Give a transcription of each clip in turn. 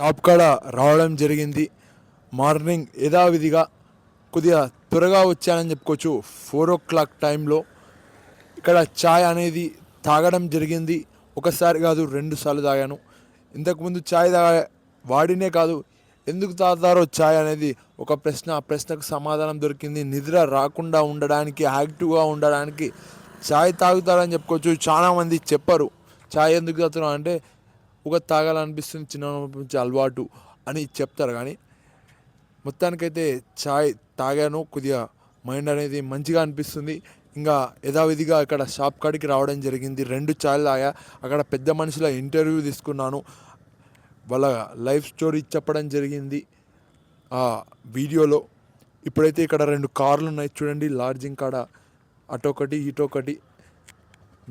Shop కాడ రావడం జరిగింది. మార్నింగ్ యథావిధిగా కొద్దిగా త్వరగా వచ్చానని చెప్పుకోవచ్చు. ఫోర్ ఓ క్లాక్ టైంలో ఇక్కడ ఛాయ్ అనేది తాగడం జరిగింది. ఒకసారి కాదు రెండు సార్లు తాగాను. ఇంతకుముందు ఛాయ్ తాగా వాడినే కాదు ఎందుకు తాగుతారో ఛాయ్ అనేది ఒక ప్రశ్న ఆ ప్రశ్నకు సమాధానం దొరికింది. నిద్ర రాకుండా ఉండడానికి యాక్టివ్గా ఉండడానికి ఛాయ్ తాగుతారని చెప్పుకోవచ్చు. చాలామంది చెప్పరు ఛాయ్ ఎందుకు తాగుతున్నాం అంటే ఒక తాగాలనిపిస్తుంది చిన్నప్పటి నుంచి అలవాటు అని చెప్తారు. కానీ మొత్తానికైతే చాయ్ తాగాను కొద్దిగా మైండ్ అనేది మంచిగా అనిపిస్తుంది. ఇంకా యథావిధిగా ఇక్కడ షాప్ కాడికి రావడం జరిగింది. రెండు ఛాయలు తాగా అక్కడ పెద్ద మనుషుల ఇంటర్వ్యూ తీసుకున్నాను. వాళ్ళ లైఫ్ స్టోరీ చెప్పడం జరిగింది ఆ వీడియోలో. ఇప్పుడైతే ఇక్కడ రెండు కార్లు ఉన్నాయి చూడండి లాడ్జింగ్ కాడ అటొకటి ఇటొకటి.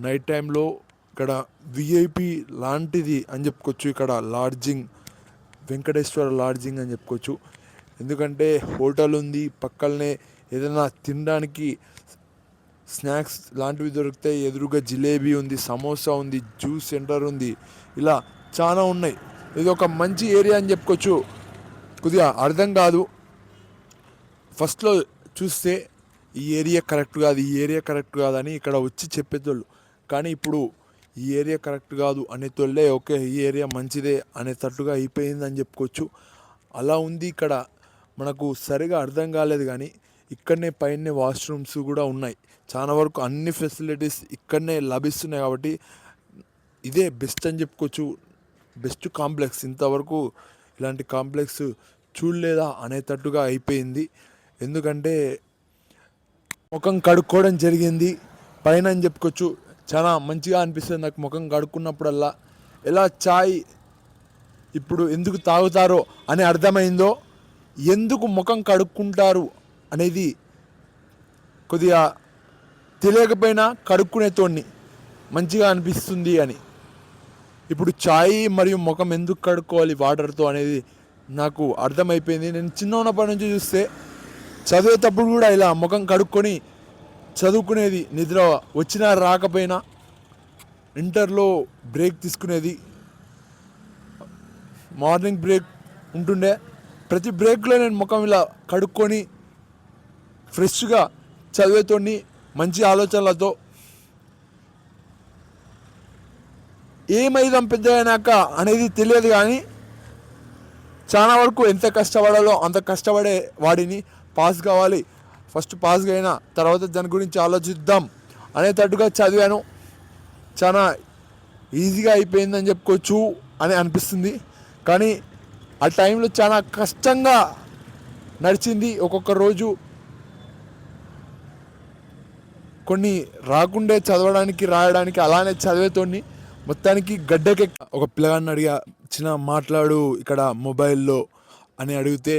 నైట్ టైంలో ఇక్కడ విఐపి లాంటిది అని చెప్పుకోవచ్చు. ఇక్కడ లాడ్జింగ్ వెంకటేశ్వర లాడ్జింగ్ అని చెప్పుకోవచ్చు. ఎందుకంటే హోటల్ ఉంది పక్కనే ఏదైనా తినడానికి స్నాక్స్ లాంటివి దొరుకుతాయి ఎదురుగా జిలేబీ ఉంది సమోసా ఉంది జ్యూస్ సెంటర్ ఉంది. ఇలా చాలా ఉన్నాయి. ఇది ఒక మంచి ఏరియా అని చెప్పుకోవచ్చు. కొద్దిగా అర్థం కాదు. ఫస్ట్లో చూస్తే ఈ ఏరియా కరెక్ట్ కాదు ఈ ఏరియా కరెక్ట్ కాదని ఇక్కడ వచ్చి చెప్పేటోళ్ళు. కానీ ఇప్పుడు ఈ ఏరియా కరెక్ట్ కాదు అనే తొల్లే ఓకే ఈ ఏరియా మంచిదే అనేటట్టుగా అయిపోయింది అని చెప్పుకోవచ్చు. అలా ఉంది ఇక్కడ. మనకు సరిగా అర్థం కాలేదు కానీ ఇక్కడనే పైన వాష్రూమ్స్ కూడా ఉన్నాయి. చాలా వరకు అన్ని ఫెసిలిటీస్ ఇక్కడనే లభిస్తున్నాయి కాబట్టి ఇదే బెస్ట్ అని చెప్పుకోవచ్చు. Best complex. ఇంతవరకు ఇలాంటి కాంప్లెక్స్ చూడలేదా అనేటట్టుగా అయిపోయింది. ఎందుకంటే ముఖం కడుక్కోవడం జరిగింది. పైన అని చెప్పుకోవచ్చు. చాలా మంచిగా అనిపిస్తుంది నాకు ముఖం కడుక్కున్నప్పుడల్లా. ఎలా చాయ్ ఇప్పుడు ఎందుకు తాగుతారో అని అర్థమైందో ఎందుకు ముఖం కడుక్కుంటారు అనేది కొద్దిగా తెలియకపోయినా కడుక్కునేతోడిని మంచిగా అనిపిస్తుంది అని. ఇప్పుడు చాయ్ మరియు ముఖం ఎందుకు కడుక్కోవాలి వాటర్తో అనేది నాకు అర్థమైపోయింది. నేను చిన్న ఉన్నప్పటి నుంచి చూస్తే చదివేటప్పుడు కూడా ఇలా ముఖం కడుక్కొని చదువుకునేది నిద్ర వచ్చినా రాకపోయినా ఇంటర్లో బ్రేక్ తీసుకునేది. మార్నింగ్ బ్రేక్ ఉంటుండే. ప్రతి బ్రేక్లో నేను ముఖం ఇలా కడుక్కొని ఫ్రెష్గా చదివేతోని మంచి ఆలోచనలతో ఏమైదాం పెద్ద అయినాక అనేది తెలియదు కానీ చాలా వరకు ఎంత కష్టపడాలో అంత కష్టపడే వాడిని పాస్ కావాలి. ఫస్ట్ పాస్ అయినా తర్వాత దాని గురించి ఆలోచిద్దాం అనేటట్టుగా చదివాను. చాలా ఈజీగా అయిపోయిందని చెప్పుకోవచ్చు అని అనిపిస్తుంది. కానీ ఆ టైంలో చాలా కష్టంగా నడిచింది ఒక్కొక్క రోజు. కొన్ని రాకుండే చదవడానికి రాయడానికి అలానే చదివేతోని మొత్తానికి గడ్డకి ఒక పిల్లగాడిని అడిగా చిన్న మాట్లాడు ఇక్కడ మొబైల్లో అని అడిగితే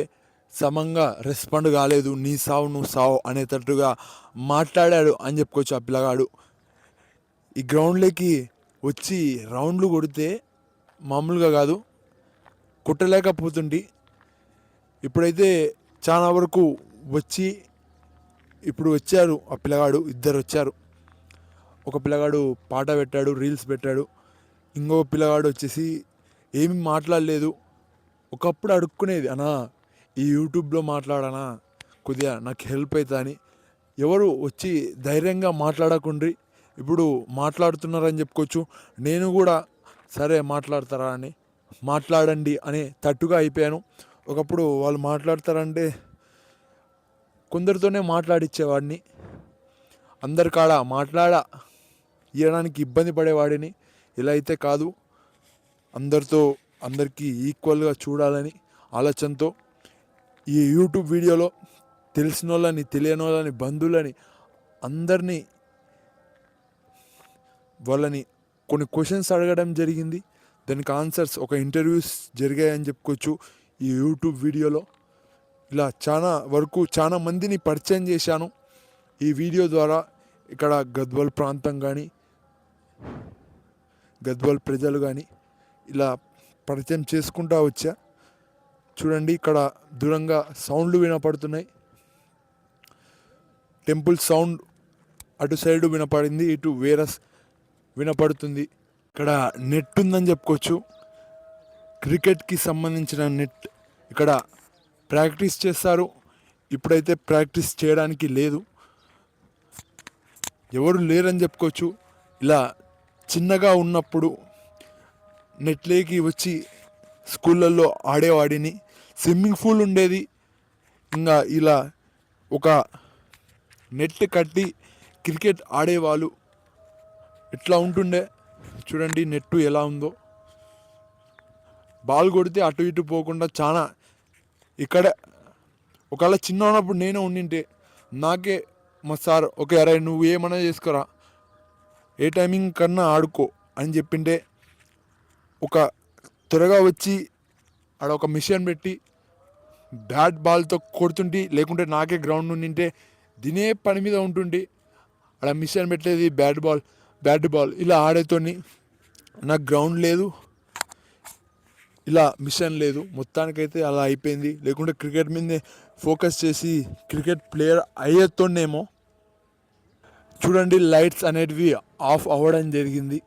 సమంగా రెస్పాండ్ కాలేదు నీ సావు నువ్వు సావు అనేటట్టుగా మాట్లాడాడు అని చెప్పుకోవచ్చు ఆ పిల్లగాడు. ఈ గ్రౌండ్లోకి వచ్చి రౌండ్లు కొడితే మామూలుగా కాదు కొట్టలేకపోతుండి ఇప్పుడైతే చాలా వరకు వచ్చి ఇప్పుడు వచ్చారు ఆ పిల్లగాడు ఇద్దరు వచ్చారు. ఒక పిల్లగాడు పాట పెట్టాడు రీల్స్ పెట్టాడు. ఇంకో పిల్లగాడు వచ్చేసి ఏమి మాట్లాడలేదు. ఒకప్పుడు అడుక్కునేది అనా ఈ యూట్యూబ్లో మాట్లాడనా? కొద్దిగా నాకు హెల్ప్ అవుతా అని. ఎవరు వచ్చి ధైర్యంగా మాట్లాడకుండ్రి. ఇప్పుడు మాట్లాడుతున్నారని చెప్పుకోవచ్చు. నేను కూడా సరే మాట్లాడతారా అని. మాట్లాడండి అనే తట్టుగా అయిపోయాను. ఒకప్పుడు వాళ్ళు మాట్లాడతారంటే కొందరితోనే మాట్లాడిచ్చేవాడిని. అందరి కాడ మాట్లాడ ఇవ్వడానికి ఇబ్బంది పడేవాడిని. ఇలా అయితే కాదు. అందరితో అందరికీ ఈక్వల్గా చూడాలని ఆలోచనతో ఈ యూట్యూబ్ వీడియోలో తెలిసిన వాళ్ళని తెలియని వాళ్ళని బంధువులని అందరినీ వాళ్ళని కొన్ని క్వశ్చన్స్ అడగడం జరిగింది. దానికి ఆన్సర్స్ ఒక ఇంటర్వ్యూస్ జరిగాయని చెప్పుకోవచ్చు. ఈ యూట్యూబ్ వీడియోలో ఇలా చాలా వరకు చాలా మందిని పరిచయం చేశాను. ఈ వీడియో ద్వారా ఇక్కడ గద్వాల్ ప్రాంతం కానీ గద్వాల్ ప్రజలు కానీ ఇలా పరిచయం చేసుకుంటా వచ్చా. చూడండి ఇక్కడ దూరంగా సౌండ్లు వినపడుతున్నాయి. టెంపుల్ సౌండ్ అటు సైడ్ వినపడింది ఇటు వేరస్ వినపడుతుంది. ఇక్కడ నెట్ ఉందని చెప్పుకోవచ్చు. క్రికెట్కి సంబంధించిన నెట్ ఇక్కడ ప్రాక్టీస్ చేస్తారు. ఇప్పుడైతే ప్రాక్టీస్ చేయడానికి లేదు. ఎవరు లేరని చెప్పుకోవచ్చు. ఇలా చిన్నగా ఉన్నప్పుడు నెట్లేకి వచ్చి స్కూళ్ళల్లో ఆడేవాడిని. స్విమ్మింగ్ పూల్ ఉండేది. ఇంకా ఇలా ఒక నెట్ కట్టి క్రికెట్ ఆడేవాళ్ళు. ఎట్లా ఉంటుండే? చూడండి నెట్టు ఎలా ఉందో. బాల్ కొడితే అటు ఇటు పోకుండా చాలా ఇక్కడ ఒకవేళ చిన్న ఉన్నప్పుడు నేనే ఉండింటే నాకే మా సార్ ఓకే అరే నువ్వు ఏమన్నా చేసుకురా? ఏ టైమింగ్ కన్నా ఆడుకో అని చెప్పింటే ఒక త్వరగా వచ్చి ఆడ ఒక మిషన్ పెట్టి బ్యాట్ బాల్తో కొడుతుంటే లేకుంటే నాకే గ్రౌండ్ ఉండింటే దినే పని మీద ఉంటుండి ఆడ మిషన్ పెట్టేది బ్యాట్ బాల్ బ్యాట్ బాల్. ఇలా ఆడేతోని నాకు గ్రౌండ్ లేదు. ఇలా మిషన్ లేదు. మొత్తానికైతే అలా అయిపోయింది. లేకుంటే క్రికెట్ మీదే ఫోకస్ చేసి క్రికెట్ ప్లేయర్ అయ్యేతోనేమో చూడండి లైట్స్ అనేటివి ఆఫ్ అవ్వడం జరిగింది.